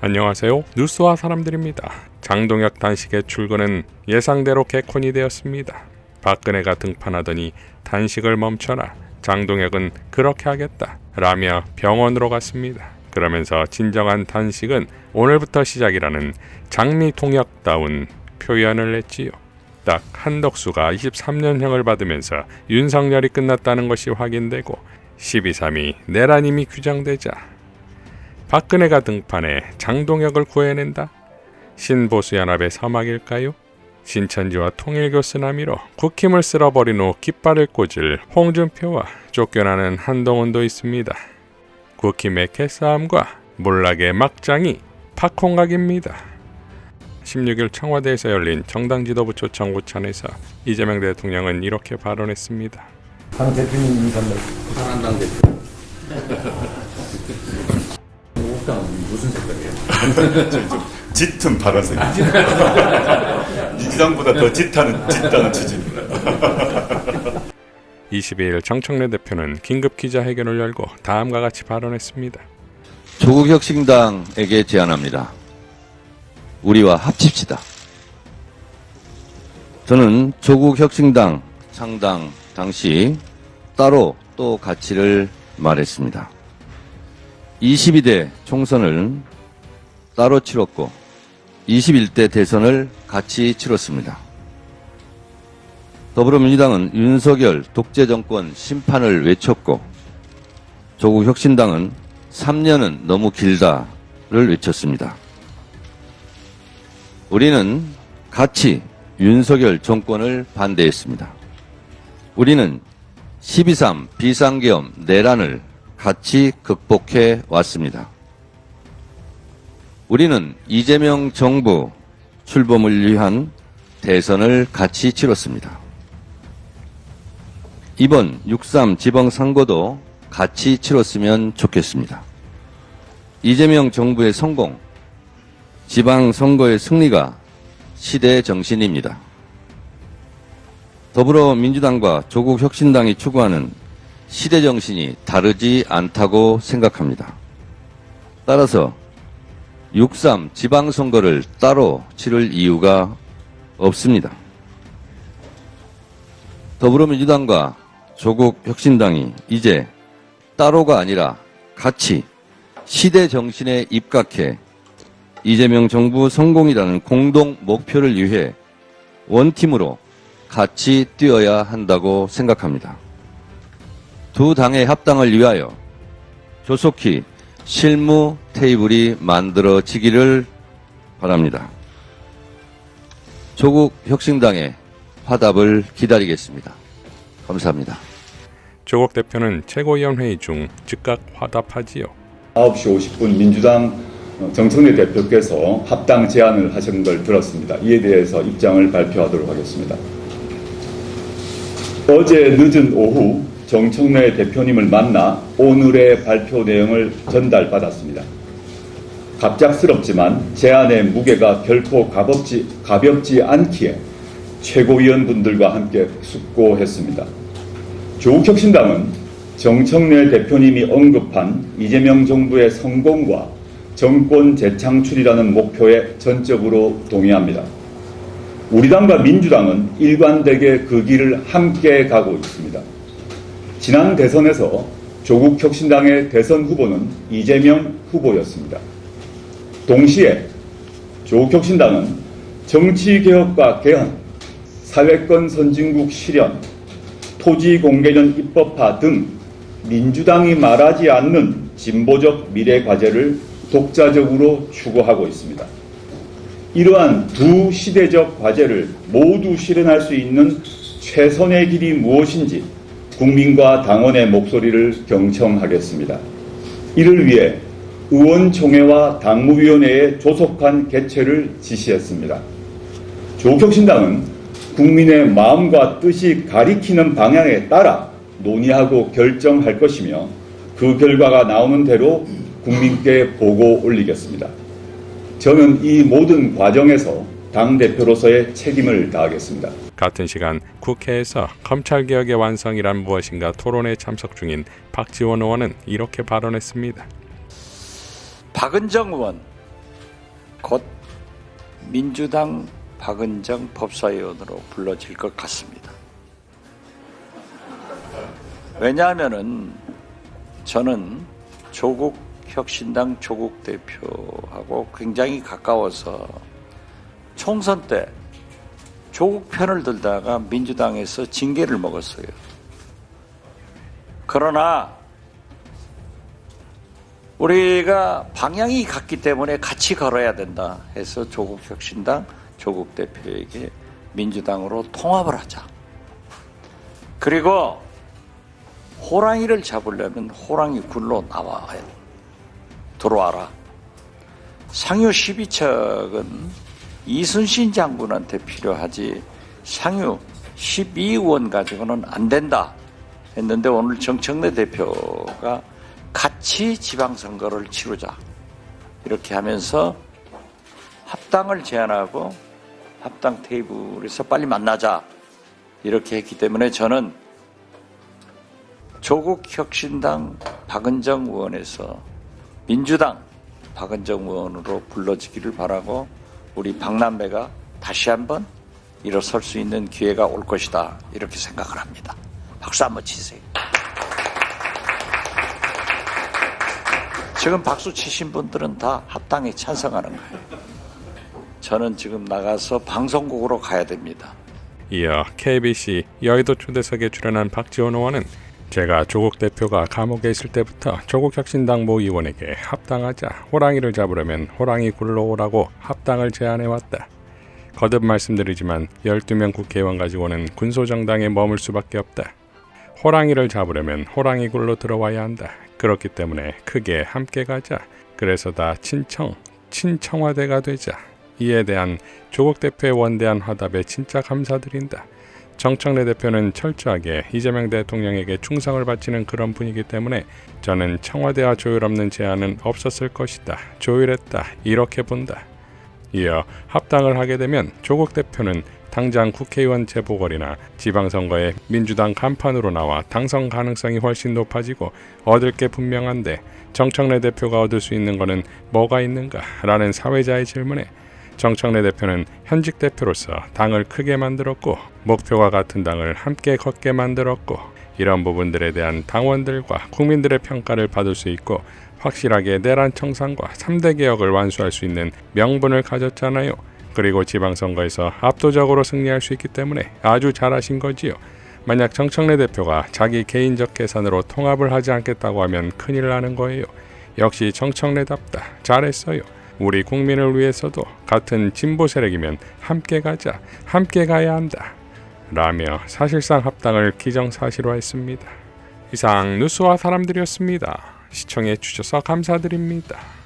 안녕하세요. 뉴스와 사람들입니다. 장동혁 단식의 출근은 예상대로 개콘이 되었습니다. 박근혜가 등판하더니 단식을 멈춰라. 장동혁은 그렇게 하겠다. 라며 병원으로 갔습니다. 그러면서 진정한 단식은 오늘부터 시작이라는 장미 통역다운 표현을 했지요. 딱 한덕수가 23년형을 받으면서 윤석열이 끝났다는 것이 확인되고 12.3이 내란임이 규정되자 박근혜가 등판해 장동혁을 구해낸다. 신보수 연합의 서막일까요? 신천지와 통일교 쓰나미로 국힘을 쓸어버린 후 깃발을 꽂을 홍준표와 쫓겨나는 한동훈도 있습니다. 국힘의 개싸움과 몰락의 막장이 팍콩각입니다. 16일 청와대에서 열린 정당 지도부 초청 오찬에서 이재명 대통령은 이렇게 발언했습니다. 당 대표님 인사말 부산한당 대표. 색깔이에요? 짙은 파란색. 민주당보다 더 짙다는 짙다는 취지입니다. 22일 정청래 대표는 긴급 기자회견을 열고 다음과 같이 발언했습니다. 조국혁신당에게 제안합니다. 우리와 합칩시다. 저는 조국혁신당 창당 당시 따로 또 가치를 말했습니다. 22대 총선을 따로 치렀고 21대 대선을 같이 치렀습니다. 더불어민주당은 윤석열 독재 정권 심판을 외쳤고 조국 혁신당은 3년은 너무 길다를 외쳤습니다. 우리는 같이 윤석열 정권을 반대했습니다. 우리는 12.3 비상계엄 내란을 같이 극복해 왔습니다. 우리는 이재명 정부 출범을 위한 대선을 같이 치렀습니다. 이번 6.3 지방선거도 같이 치렀으면 좋겠습니다. 이재명 정부의 성공, 지방선거의 승리가 시대 정신입니다. 더불어민주당과 조국혁신당이 추구하는 시대 정신이 다르지 않다고 생각합니다. 따라서 6.3 지방선거를 따로 치를 이유가 없습니다. 더불어민주당과 조국 혁신당이 이제 따로가 아니라 같이 시대 정신에 입각해 이재명 정부 성공이라는 공동 목표를 위해 원팀으로 같이 뛰어야 한다고 생각합니다. 두 당의 합당을 위하여 조속히 실무 테이블이 만들어지기를 바랍니다. 조국 혁신당의 화답을 기다리겠습니다. 감사합니다. 조국 대표는 최고위원회의 중 즉각 화답하지요. 9시 50분 민주당 정청래 대표께서 합당 제안을 하신 걸 들었습니다. 이에 대해서 입장을 발표하도록 하겠습니다. 어제 늦은 오후 정청래 대표님을 만나 오늘의 발표 내용을 전달받았습니다. 갑작스럽지만 제안의 무게가 결코 가볍지, 가볍지 않기에 최고위원분들과 함께 숙고했습니다. 조국혁신당은 정청래 대표님이 언급한 이재명 정부의 성공과 정권 재창출이라는 목표에 전적으로 동의합니다. 우리 당과 민주당은 일관되게 그 길을 함께 가고 있습니다. 지난 대선에서 조국 혁신당의 대선 후보는 이재명 후보였습니다. 동시에 조국 혁신당은 정치개혁과 개헌, 사회권 선진국 실현, 토지 공개전 입법화 등 민주당이 말하지 않는 진보적 미래 과제를 독자적으로 추구하고 있습니다. 이러한 두 시대적 과제를 모두 실현할 수 있는 최선의 길이 무엇인지 국민과 당원의 목소리를 경청하겠습니다. 이를 위해 의원총회와 당무위원회의 조속한 개최를 지시했습니다. 조국혁신당은 국민의 마음과 뜻이 가리키는 방향에 따라 논의하고 결정할 것이며 그 결과가 나오는 대로 국민께 보고 올리겠습니다. 저는 이 모든 과정에서 당대표로서의 책임을 다하겠습니다. 같은 시간 국회에서 검찰개혁의 완성이란 무엇인가 토론에 참석 중인 박지원 의원은 이렇게 발언했습니다. 박은정 의원, 곧 민주당 박은정 법사위원으로 불러질 것 같습니다. 왜냐하면은 저는 조국 혁신당 조국 대표하고 굉장히 가까워서 총선 때 조국 편을 들다가 민주당에서 징계를 먹었어요. 그러나 우리가 방향이 같기 때문에 같이 걸어야 된다 해서 조국 혁신당 조국 대표에게 민주당으로 통합을 하자. 그리고 호랑이를 잡으려면 호랑이 굴로 나와야 들어와라. 상유 12척은 이순신 장군한테 필요하지. 상유 12의원 가지고는 안 된다 했는데 오늘 정청래 대표가 같이 지방선거를 치르자 이렇게 하면서 합당을 제안하고 합당 테이블에서 빨리 만나자 이렇게 했기 때문에 저는 조국 혁신당 박은정 의원에서 민주당 박은정 의원으로 불러지기를 바라고 우리 박남매가 다시 한번 일어설 수 있는 기회가 올 것이다 이렇게 생각을 합니다. 박수 한번 치세요. 지금 박수 치신 분들은 다 합당에 찬성하는 거예요. 저는 지금 나가서 방송국으로 가야 됩니다. 이어 KBC 여의도 초대석에 출연한 박지원 의원은 제가 조국 대표가 감옥에 있을 때부터 조국 혁신당 모 의원에게 합당하자 호랑이를 잡으려면 호랑이 굴러오라고 합당을 제안해왔다. 거듭 말씀드리지만 12명 국회의원 가지고는 군소정당에 머물 수밖에 없다. 호랑이를 잡으려면 호랑이 굴로 들어와야 한다. 그렇기 때문에 크게 함께 가자. 그래서 다 친청, 친청와대가 되자. 이에 대한 조국 대표의 원대한 화답에 진짜 감사드린다. 정청래 대표는 철저하게 이재명 대통령에게 충성을 바치는 그런 분이기 때문에 저는 청와대와 조율 없는 제안은 없었을 것이다. 조율했다. 이렇게 본다. 이어 합당을 하게 되면 조국 대표는 당장 국회의원 재보궐이나 지방선거에 민주당 간판으로 나와 당선 가능성이 훨씬 높아지고 얻을 게 분명한데 정청래 대표가 얻을 수 있는 것은 뭐가 있는가라는 사회자의 질문에 정청래 대표는 현직 대표로서 당을 크게 만들었고 목표와 같은 당을 함께 걷게 만들었고 이런 부분들에 대한 당원들과 국민들의 평가를 받을 수 있고 확실하게 내란 청산과 3대 개혁을 완수할 수 있는 명분을 가졌잖아요. 그리고 지방선거에서 압도적으로 승리할 수 있기 때문에 아주 잘하신 거지요. 만약 정청래 대표가 자기 개인적 계산으로 통합을 하지 않겠다고 하면 큰일 나는 거예요. 역시 정청래답다. 잘했어요. 우리 국민을 위해서도 같은 진보 세력이면 함께 가자. 함께 가야 한다. 라며 사실상 합당을 기정사실화했습니다. 이상 뉴스와 사람들이었습니다. 시청해 주셔서 감사드립니다.